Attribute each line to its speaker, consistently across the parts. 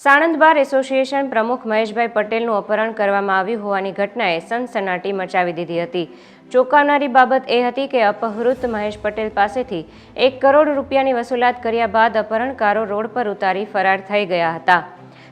Speaker 1: Sanand bar association પ્રમુખ મહેશભાઈ પટેલનું અપહરણ કરવામાં આવ્યું હોવાની ઘટનાએ સનસનાટી મચાવી દીધી હતી. ચોંકાવનારી બાબત એ હતી કે અપહૃત મહેશ પટેલ પાસેથી એક કરોડ રૂપિયાની વસૂલાત કર્યા બાદ અપહરણકારો રોડ પર ઉતારી ફરાર થઈ ગયા હતા.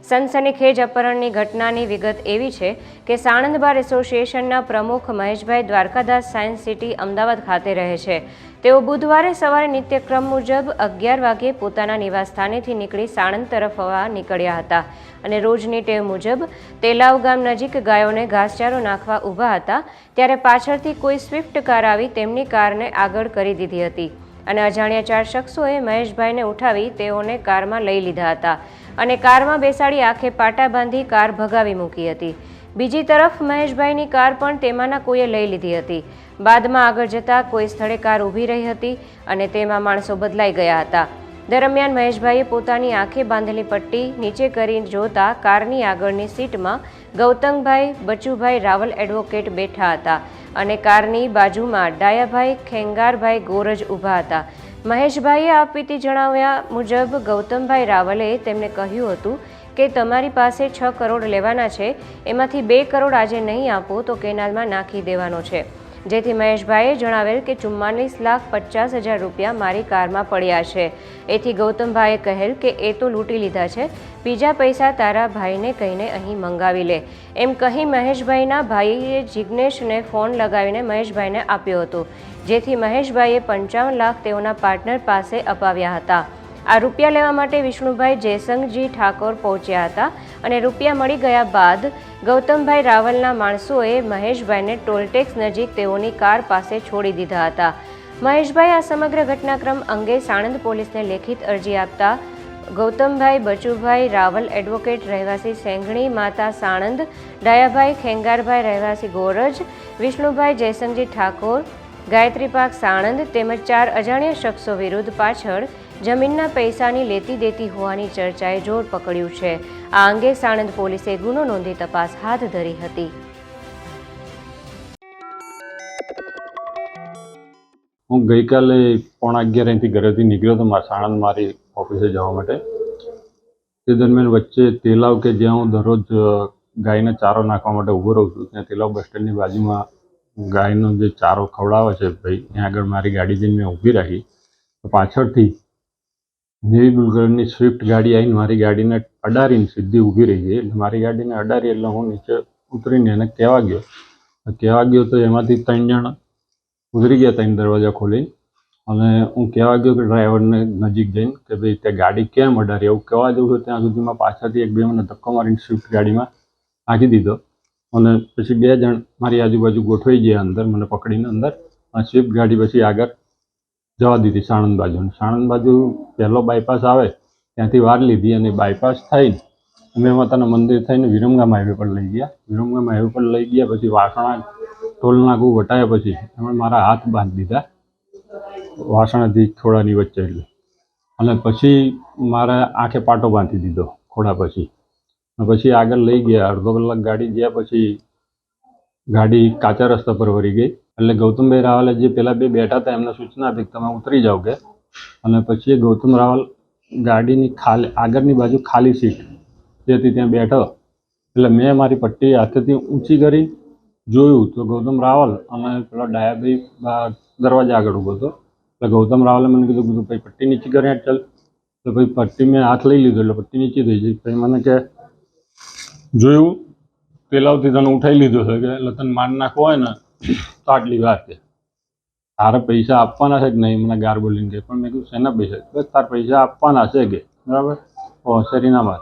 Speaker 1: સનસનીખેજ અપહરણની ઘટનાની વિગત એવી છે કે સાણંદ બાર એસોસિએશનના પ્રમુખ મહેશભાઈ દ્વારકાદાસ સાયન્સ સિટી અમદાવાદ ખાતે રહે છે. તેઓ બુધવારે સવારે નિત્યક્રમ મુજબ અગિયાર વાગ્યે પોતાના નિવાસસ્થાનેથી નીકળી સાણંદ તરફ આવવા નીકળ્યા હતા અને રોજની ટેવ મુજબ તેલાવ ગામ નજીક ગાયોને ઘાસચારો નાખવા ઊભા હતા ત્યારે પાછળથી કોઈ સ્વિફ્ટ કાર આવી તેમની કારને આગળ કરી દીધી હતી અને અજાણ્યા ચાર શખ્સોએ મહેશભાઈને ઉઠાવી તેઓને કારમાં લઈ લીધા હતા. અને કારમાં બેસાડી આંખે પાટા બાંધી કાર ભગાવી મૂકી હતી. બીજી તરફ મહેશભાઈની કાર પણ તેમાંના કોઈએ લઈ લીધી હતી. બાદમાં આગળ જતાં કોઈ સ્થળે કાર ઊભી રહી હતી અને તેમાં માણસો બદલાઈ ગયા હતા. દરમિયાન મહેશભાઈએ પોતાની આંખે બાંધેલી પટ્ટી નીચે કરી જોતા કારની આગળની સીટમાં ગૌતમભાઈ, બચુભાઈ રાવલ એડવોકેટ બેઠા હતા અને કારની બાજુમાં ડાયાભાઈ, ખેંગારભાઈ ગોરજ ઊભા હતા. મહેશભાઈએ આપવીતી જણાવ્યા મુજબ ગૌતમભાઈ રાવલે તેમને કહ્યું હતું કે તમારી પાસે છ કરોડ લેવાના છે, એમાંથી બે કરોડ આજે નહીં આપો તો કેનાલમાં નાખી દેવાનો છે. જેથી મહેશભાઈએ જણાવેલ કે ચુમ્માલીસ લાખ પચાસ હજાર રૂપિયા મારી કારમાં પડ્યા છે. એથી ગૌતમભાઈએ કહેલ કે એ તો લૂંટી લીધા છે. બીજા પૈસા તારા ભાઈને કહીને અહીં મંગાવી લે. એમ કહી મહેશભાઈના ભાઈએ જિજ્ઞેશને ફોન લગાવીને મહેશભાઈને આપ્યો હતો. જેથી મહેશભાઈએ પંચાવન લાખ તેઓના પાર્ટનર પાસે અપાવ્યા હતા. આ રૂપિયા લેવા માટે વિષ્ણુભાઈ જયસંગજી ઠાકોર પહોંચ્યા હતા અને રૂપિયા મળી ગયા બાદ ગૌતમભાઈ રાવલના માણસોએ મહેશભાઈને ટોલટેક્સ નજીક તેઓની કાર પાસે છોડી દીધા હતા. મહેશભાઈ આ સમગ્ર ઘટનાક્રમ અંગે સાણંદ પોલીસને લેખિત અરજી આપતા ગૌતમભાઈ બચુભાઈ રાવલ એડવોકેટ રહેવાસી સેંઘણી માતા સાણંદ, ડાયાભાઈ ખેંગારભાઈ રહેવાસી ગોરજ, વિષ્ણુભાઈ જયસંગજી ઠાકોર, ગાયત્રી પાક સાણંદ તેમજ ચાર અજાણ્યા શખ્સો વિરુદ્ધ પાછળ જમીનના પૈસાની લેતી દેતી હોવાની ચર્ચાએ જોર પકડ્યું છે. આ અંગે સાણંદ પોલીસે ગુનો નોંધી તપાસ હાથ ધરી હતી.
Speaker 2: હું ગઈકાલે પોણા અગિયાર અહીંથી ઘરેથી નીકળ્યો હતો, મારા સાણંદ મારી ઓફિસે જવા માટે. તે દરમિયાન વચ્ચે તેલાવ કે જ્યાં હું દરરોજ ગાયને ચારો નાખવા માટે ઊભો રહું છું, ત્યાં તેલાવ બસ સ્ટેન્ડની બાજુમાં ગાયનો જે ચારો ખવડાવે છે, ભાઈ, ત્યાં આગળ મારી ગાડી જઈને મેં ઊભી રાખી. તો પાછળથી નેવી બ્લુ કલરની સ્વિફ્ટ ગાડી આવીને મારી ગાડીને અડારીને સીધી ઊભી રહી ગઈ એટલે મારી ગાડીને અડારી એટલે હું નીચે ઉતરીને એને કહેવા ગયો. કહેવા ગયો તો એમાંથી ત્રણ જણ ઉતરી ગયા ત્રણ દરવાજા ખોલી અને હું કહેવા ગયો કે ડ્રાઈવરને નજીક જઈને કે ભાઈ, તે ગાડી કેમ અડારી? એવું કહેવા જઉં છું ત્યાં સુધીમાં પાછળથી એક બે મને ધક્કો મારીને સ્વિફ્ટ ગાડીમાં નાખી દીધો. અને પછી બે જણ મારી આજુબાજુ ગોઠવાઈ ગયા અંદર, મને પકડીને અંદર. અને સ્વિફ્ટ ગાડી પછી આગળ જવા દીધી સાણંદ બાજુ સાણંદ બાજુ પહેલો બાયપાસ આવે, ત્યાંથી વાર લીધી અને બાયપાસ થઈને અમે માતાના મંદિર થઈને વિરમગામ હાઈવે પર લઈ ગયા. વિરમગામ હાઈવે પર લઈ ગયા, પછી વાસણા ટોલ નાકું વટાયા પછી એમણે મારા હાથ બાંધી દીધા. વાસણાથી ખોડાની વચ્ચે એટલે. અને પછી મારા આંખે પાટો બાંધી દીધો, ખોડા પછી. પછી આગળ લઈ ગયા. અડધો કલાક ગાડી ગયા પછી ગાડી કાચા રસ્તા પર વળી ગઈ. એટલે ગૌતમભાઈ રાવલે જે પેલા બે બેઠા હતા, એમને સૂચના આપી કે તમે ઉતરી જાઓ કે. અને પછી ગૌતમ રાવલ ગાડીની ખાલી, આગળની બાજુ ખાલી સીટ જે ત્યાં બેઠો. એટલે મેં મારી પટ્ટી હાથેથી ઊંચી કરી, જોયું તો ગૌતમ રાવલ અને પેલો ડાયાભાઈ દરવાજા આગળ ઊભો હતો. એટલે ગૌતમ રાવલે મને કીધું કીધું, ભાઈ, પટ્ટી નીચી કરી ચાલ. તો ભાઈ, પટ્ટી મેં હાથ લઈ લીધો, એટલે પટ્ટી નીચી થઈ ગઈ. પછી મને કે, જોયું, પેલાવથી તને ઉઠાઈ લીધો છે કે, એટલે તને માર નાખવો હોય ને આટલી વાર છે તારે પૈસા આપવાના છે કે નહીં મને ગાર બોલીને કે પણ મેં કીધું શેના પૈસા બસ તારે પૈસા આપવાના છે કે બરાબર હોશિયારી ના માર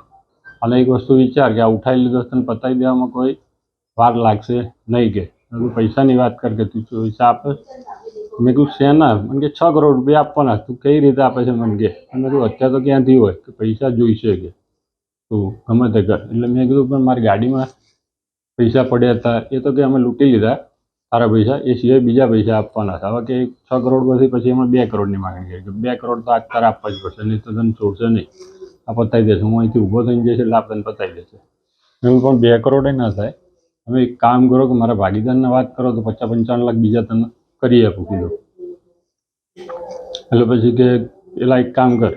Speaker 2: અને એક વસ્તુ વિચાર કે આ ઉઠાઈ લીધો છે તને પતાવી દેવામાં કોઈ વાર લાગશે નહીં કે મેં કીધું પૈસાની વાત કર કે તું પૈસા આપે મેં કીધું શેના મને કે છ કરોડ રૂપિયા આપવાના તું કઈ રીતે આપે છે મને કે મેં કીધું અત્યારે તો ક્યાંથી હોય કે પૈસા જોઈશે કે તું ગમે તે કર એટલે મેં કીધું પણ મારી ગાડીમાં પૈસા પડ્યા હતા એ તો કે અમે લૂંટી લીધા તારા પૈસા, એ સિવાય બીજા પૈસા આપવાના હતા હવે કે છ કરોડ પછી પછી એમાં બે કરોડની માગણી કરી કે બે કરોડ તો આ તારે આપવા જ પડશે, નહીં તો તને છોડશે નહીં. આ પતાવી દેશે. હું અહીંથી ઊભો થઈને એટલે આ તને પતાવી દેશે. એમ પણ બે કરોડે ના થાય. તમે એક કામ કરો કે મારા ભાગીદારને વાત કરો તો પચાસ પંચાવન લાખ બીજા તને કરી આપું, કીધું. એટલે પછી કે પેલા એક કામ કર.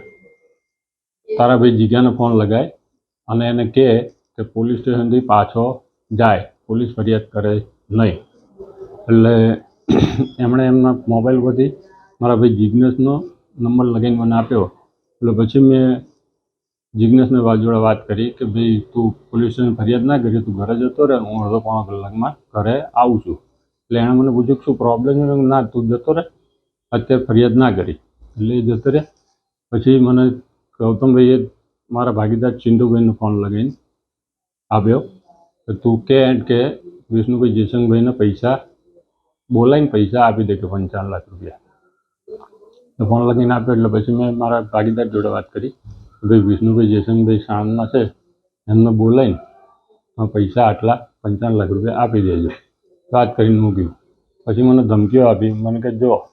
Speaker 2: તારા ભાઈ જીગાને ફોન લગાય અને એને કહે કે પોલીસ સ્ટેશનથી પાછો જાય. પોલીસ ફરિયાદ કરે નહીં. એટલે એમણે એમના મોબાઈલ પરથી મારા ભાઈ જિજ્ઞેશનો નંબર લગાવીને મને આપ્યો. એટલે પછી મેં જિજ્ઞેશને જોડે વાત કરી કે ભાઈ, તું પોલીસ સ્ટેશન ફરિયાદ ના કરી, તું ઘરે જતો રહે, હું અડધો પોણો કલાકમાં ઘરે આવું છું. એટલે એણે મને પૂછ્યું કે શું પ્રોબ્લેમ છે? ના, તું જતો રહે, અત્યારે ફરિયાદ ના કરી. એટલે એ જતો રહે. પછી મને ગૌતમભાઈએ મારા ભાગીદાર ચિંટુભાઈને ફોન લગાવીને આપ્યો તું કે એન્ડ કે વિષ્ણુભાઈ જયસંગભાઈના પૈસા બોલાવીને પૈસા આપી દે કે પંચાવન લાખ રૂપિયા. ફોન લખીને આપ્યો એટલે પછી મેં મારા ભાગીદાર જોડે વાત કરી. ભાઈ, વિષ્ણુભાઈ જયશંકભાઈ સાણંદના છે. એમને બોલાવીને પૈસા આટલા પંચાવન લાખ રૂપિયા આપી દેજો. વાત કરીને મૂક્યું. પછી મને ધમકીઓ આપી. મને કે, જો,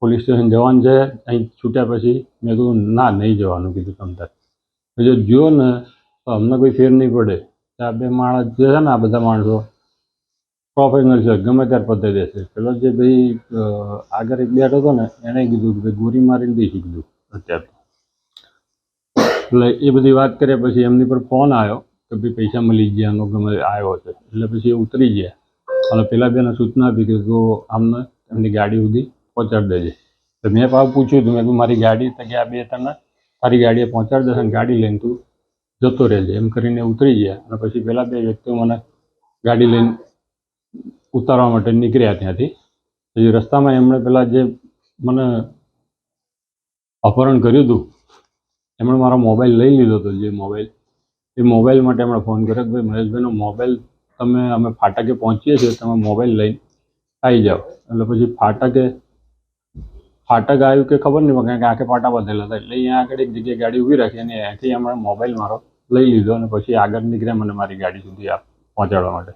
Speaker 2: પોલીસ સ્ટેશન જવાનું છે. અહીં છૂટ્યા પછી મેં કીધું, ના, નહીં જવાનું, કીધું તમ તાર. જો જો ને, તો અમને કોઈ ફેર નહીં પડે. આ બે માણસ જે છે ને, આ બધા માણસો પ્રોફેશનલ છે, ગમે ત્યારે પતાવી દેશે પેલો જે ભાઈ આગળ એક બેઠો હતો ને એણે કીધું કે ભાઈ ગોરી મારીને દઈશું કીધું અત્યારે એટલે એ બધી વાત કર્યા પછી એમની પર ફોન આવ્યો કે ભાઈ પૈસા મળી ગયા ગમે આવ્યો છે. એટલે પછી એ ઉતરી ગયા. અને પેલા બેને સૂચના આપી કે તો આમને એમની ગાડી સુધી પહોંચાડી દેજે. તો મેં પાછું પૂછ્યું હતું, મેં મારી ગાડી તો આ બે તને તારી ગાડીએ પહોંચાડી દેશે ગાડી લઈને તું જતો રહેજે. એમ કરીને ઉતરી ગયા. અને પછી પેલા બે વ્યક્તિઓ મને ગાડી લઈને ઉતારવા માટે નીકળ્યા ત્યાંથી. પછી રસ્તામાં એમણે પેલા જે મને અપહરણ કર્યું હતું, એમણે મારો મોબાઈલ લઈ લીધો હતો, જે મોબાઈલ. એ મોબાઈલ માટે એમણે ફોન કર્યો કે ભાઈ મહેશભાઈનો મોબાઈલ તમે, અમે ફાટકે પહોંચીએ છીએ, તમે મોબાઈલ લઈને આવી જાઓ. એટલે પછી ફાટકે, ફાટક આવ્યું કે ખબર નહીં કારણ કે આંખે પાટા બાંધેલા હતા. એટલે અહીંયા આગળ એક જગ્યાએ ગાડી ઊભી રાખી અને અહીંયાથી એમણે મોબાઈલ મારો લઈ લીધો અને પછી આગળ નીકળ્યા મને મારી ગાડી સુધી પહોંચાડવા માટે.